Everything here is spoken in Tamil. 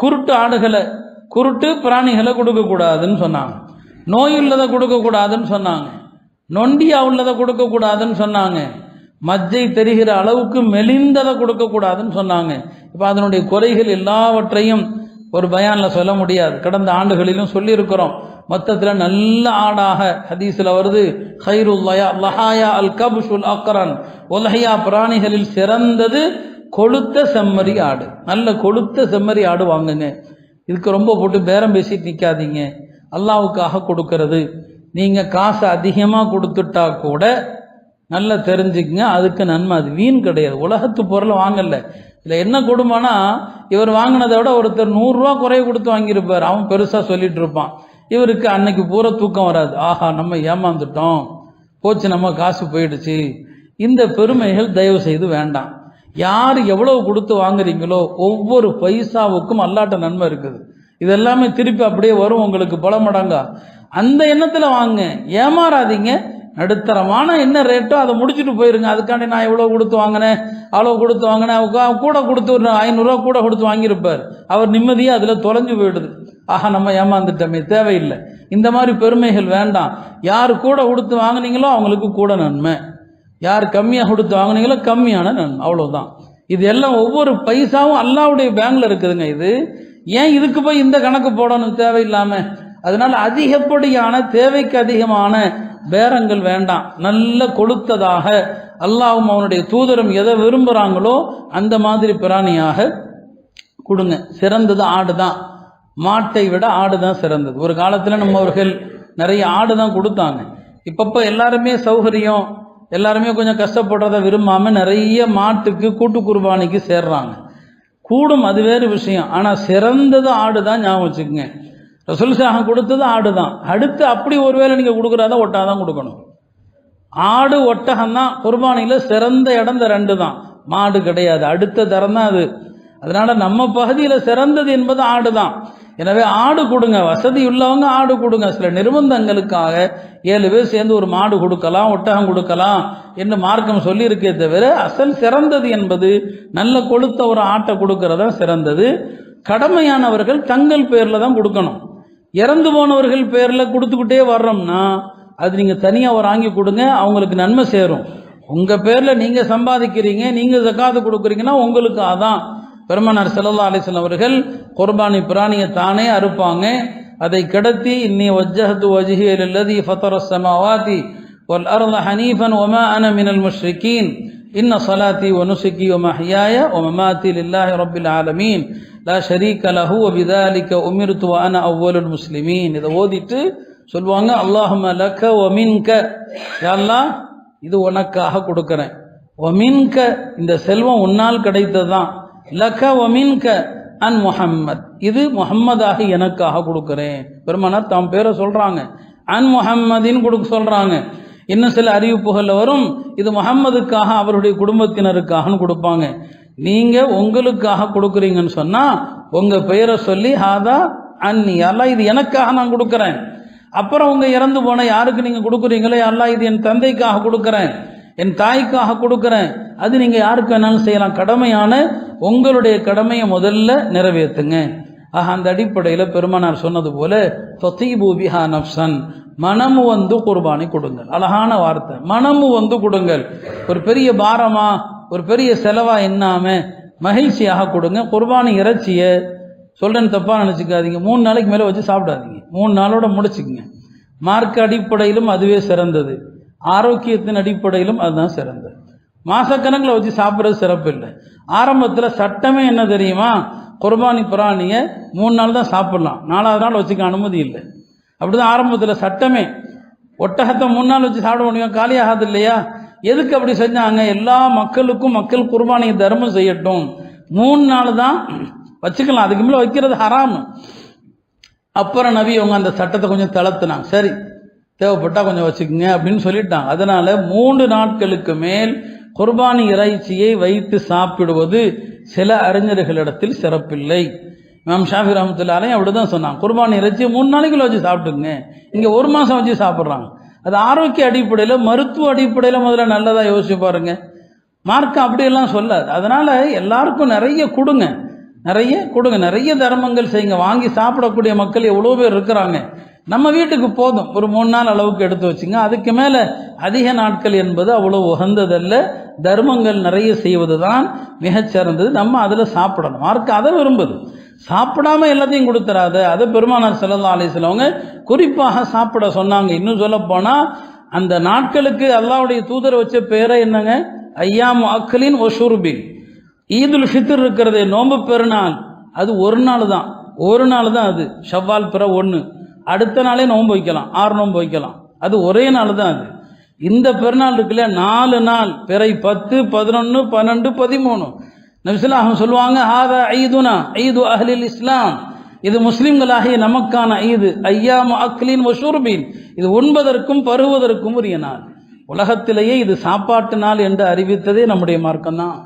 குருட்டு ஆடுகளை குருட்டு பிராணிகளை கொடுக்கக்கூடாதுன்னு சொன்னாங்க. நோய் உள்ளதை கொடுக்கக்கூடாதுன்னு சொன்னாங்க. நொண்டியா உள்ளதை கொடுக்கக்கூடாதுன்னு சொன்னாங்க. மஜ்ஜை தெரிகிற அளவுக்கு மெலிந்ததை கொடுக்கக்கூடாதுன்னு சொன்னாங்க. இப்போ அதனுடைய குறைகள் எல்லாவற்றையும் ஒரு பயானில் சொல்ல முடியாது. கடந்த ஆண்டுகளிலும் சொல்லியிருக்கிறோம். மொத்தத்தில் நல்ல ஆடாக ஹதீஸில் வருது. ஹைருல்லயா லஹாயா அல் கபுஷுல் அக்கரன் உலஹையா பிராணிகளில் சிறந்தது கொளுத்த செம்மறி ஆடு. நல்ல கொளுத்த செம்மறி ஆடு வாங்குங்க. இதுக்கு ரொம்ப போட்டு பேரம் பேசிட்டு நிற்காதீங்க அல்லாவுக்காக கொடுக்கறது. நீங்கள் காசு அதிகமாக கொடுத்துட்டா கூட நல்லா தெரிஞ்சுக்கங்க. அதுக்கு நன்மை. அது வீண் கிடையாது. உலகத்து பொருளை வாங்கல. இதில் என்ன கொடுமைனா இவர் வாங்கினதை விட ஒருத்தர் நூறுரூவா குறைய கொடுத்து வாங்கியிருப்பார். அவன் பெருசாக சொல்லிட்டு இருப்பான். இவருக்கு அன்னைக்கு பூரா தூக்கம் வராது. ஆஹா நம்ம ஏமாந்துட்டோம். போச்சு நம்ம காசு போயிடுச்சு. இந்த பெருமைகள் தயவு செய்து வேண்டாம். யார் எவ்வளவு கொடுத்து வாங்குறீங்களோ ஒவ்வொரு பைசாவுக்கும் அல்லாட்ட நன்மை இருக்குது. இது எல்லாமே திருப்பி அப்படியே வரும் உங்களுக்கு பல மடங்கா அந்த எண்ணத்தில் வாங்க. ஏமாறாதீங்க. நடுத்தரமான என்ன ரேட்டோ அதை முடிச்சுட்டு போயிருங்க. அதுக்காண்டி நான் எவ்வளோ கொடுத்து வாங்கினேன்? அவ்வளோ கொடுத்து வாங்கினேன். கூட கொடுத்து ஒரு ஐநூறுரூவா கூட கொடுத்து வாங்கியிருப்பார். அவர் நிம்மதியாக அதில் தொலைஞ்சு போயிடுது. ஆஹா நம்ம ஏமாந்துட்டோமே. தேவையில்லை. இந்த மாதிரி பெருமைகள் வேண்டாம். யார் கூட கொடுத்து வாங்குனீங்களோ அவங்களுக்கு கூட நன்மை. யார் கம்மியாக கொடுத்து வாங்கினீங்களோ கம்மியான நன்மை. அவ்வளோதான் இது எல்லாம் ஒவ்வொரு பைசாவும் அல்லாவுடைய பேங்கில் இருக்குதுங்க இது. ஏன் இதுக்கு போய் இந்த கணக்கு போடணும் தேவையில்லாமல் அதனால் அதிகப்படியான தேவைக்கு அதிகமான பேரங்கள் வேண்டாம். நல்ல கொளுத்ததாக அல்லாவும் அவனுடைய தூதரும் எதை விரும்புகிறாங்களோ அந்த மாதிரி பிராணியாக கொடுங்க. சிறந்தது ஆடு தான் மாட்டை விட ஆடு தான் சிறந்தது. ஒரு காலத்தில் நம்ம அவர்கள் நிறைய ஆடு தான் கொடுத்தாங்க. இப்பப்போ எல்லாருமே சௌகரியம் எல்லாருமே கொஞ்சம் கஷ்டப்படுறத விரும்பாமல் நிறைய மாட்டுக்கு கூட்டு குர்பானிக்கு சேர்றாங்க. கூடும் அது வேறு விஷயம். ஆனால் சிறந்தது ஆடு தான் ஞாபகம் வச்சுக்கோங்க. ரசூல் சாகம் கொடுத்தது ஆடு தான் அடுத்து அப்படி ஒருவேளை நீங்கள் கொடுக்குறாத ஒட்டா தான் கொடுக்கணும். ஆடு ஒட்டகம் தான் குர்பானியில் சிறந்த இடம் இந்த ரெண்டு தான். மாடு கிடையாது. அடுத்த தரம் தான் அது. அதனால் நம்ம பகுதியில் சிறந்தது என்பது ஆடு தான் எனவே ஆடு கொடுங்க வசதி உள்ளவங்க ஆடு கொடுங்க. சில நிர்பந்தங்களுக்காக ஏழு பேர் சேர்ந்து ஒரு மாடு கொடுக்கலாம் ஒட்டகம் கொடுக்கலாம் என்று மார்க்கம் சொல்லியிருக்கே தவிர அசல் சிறந்தது என்பது நல்ல கொளுத்த ஒரு ஆட்டை கொடுக்கறதா சிறந்தது. கடமையானவர்கள் தங்கள் பேரில் தான் கொடுக்கணும். இறந்து போனவர்கள் பேரில் கொடுத்துக்கிட்டே வர்றோம்னா அது நீங்கள் தனியாக ஒரு வாங்கி கொடுங்க அவங்களுக்கு நன்மை சேரும். உங்கள் பேரில் நீங்கள் சம்பாதிக்கிறீங்க நீங்கள் ஜக்காத்து கொடுக்குறீங்கன்னா உங்களுக்கு அதான். பெருமனார் செல்லல்லா அலிசன் அவர்கள் குர்பானி பிராணியை தானே அறுப்பாங்க அதை கிடத்தி இன்னி வஜ்ஜஹத்து வஜ்ஹியல் அல்லதி ஃபத்தர சமாவாதி வல் அர்ல ஹனீஃபன் ஒமா அன மினல் முஷ்ரிகீன் இன்ன صلاتي ونسكي ومحياي ومماتي لله رب العالمين لا شريك له وبذلك أمرت وأنا أول المسلمين இதை ஓதிட்டு சொல்லுவாங்க அல்லாஹும லக்க ஒமின்க யாழ்லா இது உனக்காக கொடுக்குறேன் ஒமின்க இந்த செல்வம் உன்னால் கிடைத்ததுதான் லக்க ஒமின்க அன் முஹம்மத். இது முஹம்மதாக எனக்காக கொடுக்குறேன். பெருமானார் தாம் பேரை சொல்கிறாங்க அன் முஹம்மதின்னு கொடுக்க சொல்கிறாங்க இன்னும் சில அறிவிப்புகளில் வரும். இது முகம்மதுக்காக அவருடைய குடும்பத்தினருக்காகன்னு கொடுப்பாங்க. நீங்கள் உங்களுக்காக கொடுக்குறீங்கன்னு சொன்னால் உங்கள் பெயரை சொல்லி ஹாதா அன்னி அல்லா. இது எனக்காக நான் கொடுக்குறேன். அப்புறம் உங்கள் இறந்து போன யாருக்கு நீங்கள் கொடுக்குறீங்களோ அல்லா இது என் தந்தைக்காக கொடுக்குறேன். என் தாய்க்காக கொடுக்குறேன். அது நீங்க யாருக்கு வேணாலும் செய்யலாம். கடமையான உங்களுடைய கடமையை முதல்ல நிறைவேற்றுங்க. ஆக அந்த அடிப்படையில் பெருமானார் சொன்னது போல தொத்தீபூபிஹா நப்சன் மனமு வந்து குர்பானி கொடுங்கள். அழகான வார்த்தை. மனமு வந்து கொடுங்கள். ஒரு பெரிய பாரமா ஒரு பெரிய செலவா என்னாம மகிழ்ச்சியாக கொடுங்க. குர்பானி இறைச்சியை சொல்கிறேன்னு தப்பாக நினச்சிக்காதீங்க. மூணு நாளைக்கு மேலே வச்சு சாப்பிடாதீங்க. மூணு நாளோட முடிச்சுக்குங்க. மார்க் அடிப்படையிலும் அதுவே சிறந்தது. ஆரோக்கியத்தின் அடிப்படையிலும் அதுதான் சிறந்தது. மாசக்கணக்கில் வச்சு சாப்பிட்றது சிறப்பு இல்லை ஆரம்பத்தில் சட்டமே என்ன தெரியுமா? குர்பானி பிராணியை மூணு நாள் தான் சாப்பிட்லாம். நாலாவது நாள் வச்சுக்க அனுமதி இல்லை. அப்படிதான் ஆரம்பத்தில் சட்டமே. ஒட்டகத்தை மூணு நாள் வச்சு சாப்பிட முடியும்? காலியாகாது இல்லையா? எதுக்கு அப்படி செஞ்சாங்க? எல்லா மக்களுக்கும் மக்கள் குர்பானியை தர்மம் செய்யட்டும். மூணு நாள் தான் வச்சுக்கலாம். அதுக்கு மேலே வைக்கிறது ஹராம். அப்புறம் நபி அவங்க அந்த சட்டத்தை கொஞ்சம் தளர்த்துனாங்க. சரி தேவைப்பட்டால் கொஞ்சம் வச்சுக்கோங்க அப்படின்னு சொல்லிட்டாங்க. அதனால் மூன்று நாட்களுக்கு மேல் குர்பானி இறைச்சியை வைத்து சாப்பிடுவது சில அறிஞர்களிடத்தில் சிறப்பில்லை. மேம் ஷாஃபி ரஹமத்துல்லாலையும் அப்படிதான் சொன்னான் குர்பானி இறைச்சி மூணு நாளைக்குள்ள வச்சு சாப்பிட்டுங்க இங்கே ஒரு மாதம் வச்சு சாப்பிட்றாங்க. அது ஆரோக்கிய அடிப்படையில் மருத்துவ அடிப்படையில் முதல்ல நல்லதாக யோசிச்சு பாருங்க. மார்க்கம் அப்படியெல்லாம் சொல்லாது. அதனால் எல்லாருக்கும் நிறைய கொடுங்க. நிறைய கொடுங்க. நிறைய தர்மங்கள் செய்யுங்க. வாங்கி சாப்பிடக்கூடிய மக்கள் எவ்வளோ பேர் இருக்கிறாங்க. நம்ம வீட்டுக்கு போதும். ஒரு மூணு நாள் அளவுக்கு எடுத்து வச்சுங்க. அதுக்கு மேலே அதிக நாட்கள் என்பது அவ்வளோ உகந்ததல்ல. தர்மங்கள் நிறைய செய்வது தான் மிகச்சிறந்தது. நம்ம அதில் சாப்பிடணும். மார்க்கு அதை விரும்புது. சாப்பிடாம எல்லாத்தையும் கொடுத்துறாத. அதை பெருமானார் ஸல்லல்லாஹு ஆலை சிலவங்க குறிப்பாக சாப்பிட சொன்னாங்க. இன்னும் சொல்ல போனால் அந்த நாட்களுக்கு அல்லாவுடைய தூதர் வச்ச பேரை என்னங்க? ஐயாம் மாக்களின் ஒஷுர்பின் ஈதுல் ஃபித்ர் இருக்கிறதே நோன்பு பெருநாள். அது ஒரு நாள் தான். ஒரு நாள் தான் அது. ஷவ்வால் பிற ஒன்று அடுத்த நாளே நோன்பு வைக்கலாம் ஆறு நோன்பு வைக்கலாம். அது ஒரே நாள் தான் அது. இந்த பெருநாள் இருக்குல்ல நாலு நாள். பிறை பத்து பதினொன்று பன்னெண்டு பதிமூணு. நபிசுல்லாஹம் சொல்லுவாங்க ஹாதா ஐதுனா ஐது அஹ்லில் இஸ்லாம். இது முஸ்லிம்களாகிய நமக்கான ஐது ஐயாமு அக்லின் வஷூர்பீன் இது உண்பதற்கும் பருவதற்கும் உரிய நாள். உலகத்திலேயே இது சாப்பாட்டு நாள் என்று அறிவித்ததே நம்முடைய மார்க்கம் தான்